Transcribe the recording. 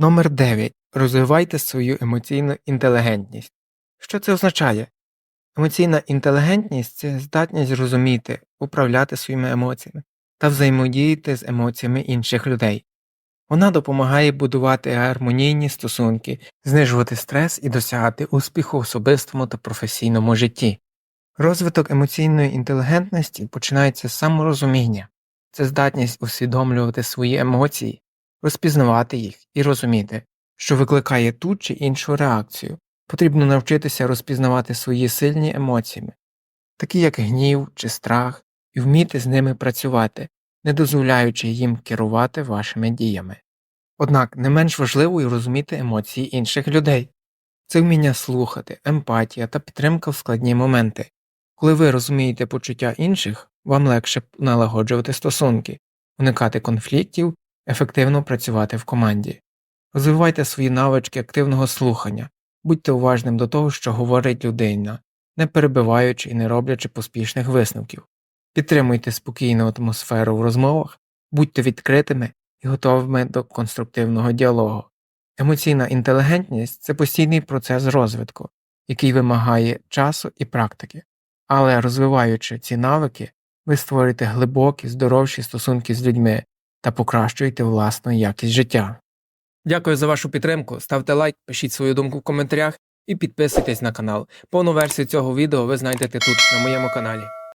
Номер 9. Розвивайте свою емоційну інтелігентність. Що це означає? Емоційна інтелігентність це здатність розуміти, управляти своїми емоціями та взаємодіяти з емоціями інших людей. Вона допомагає будувати гармонійні стосунки, знижувати стрес і досягати успіху в особистому та професійному житті. Розвиток емоційної інтелігентності починається з саморозуміння, це здатність усвідомлювати свої емоції, розпізнавати їх і розуміти, що викликає ту чи іншу реакцію. Потрібно навчитися розпізнавати свої сильні емоції, такі як гнів чи страх, і вміти з ними працювати, не дозволяючи їм керувати вашими діями. Однак не менш важливо й розуміти емоції інших людей це вміння слухати, емпатія та підтримка в складні моменти. Коли ви розумієте почуття інших, вам легше налагоджувати стосунки, уникати конфліктів, ефективно працювати в команді. Розвивайте свої навички активного слухання, будьте уважним до того, що говорить людина, не перебиваючи і не роблячи поспішних висновків. Підтримуйте спокійну атмосферу в розмовах, будьте відкритими і готовими до конструктивного діалогу. Емоційна інтелігентність це постійний процес розвитку, який вимагає часу і практики, але розвиваючи ці навики, ви створюєте глибокі, здоровші стосунки з людьми та покращуєте власну якість життя. Дякую за вашу підтримку. Ставте лайк, пишіть свою думку в коментарях і підписуйтесь на канал. Повну версію цього відео ви знайдете тут, на моєму каналі.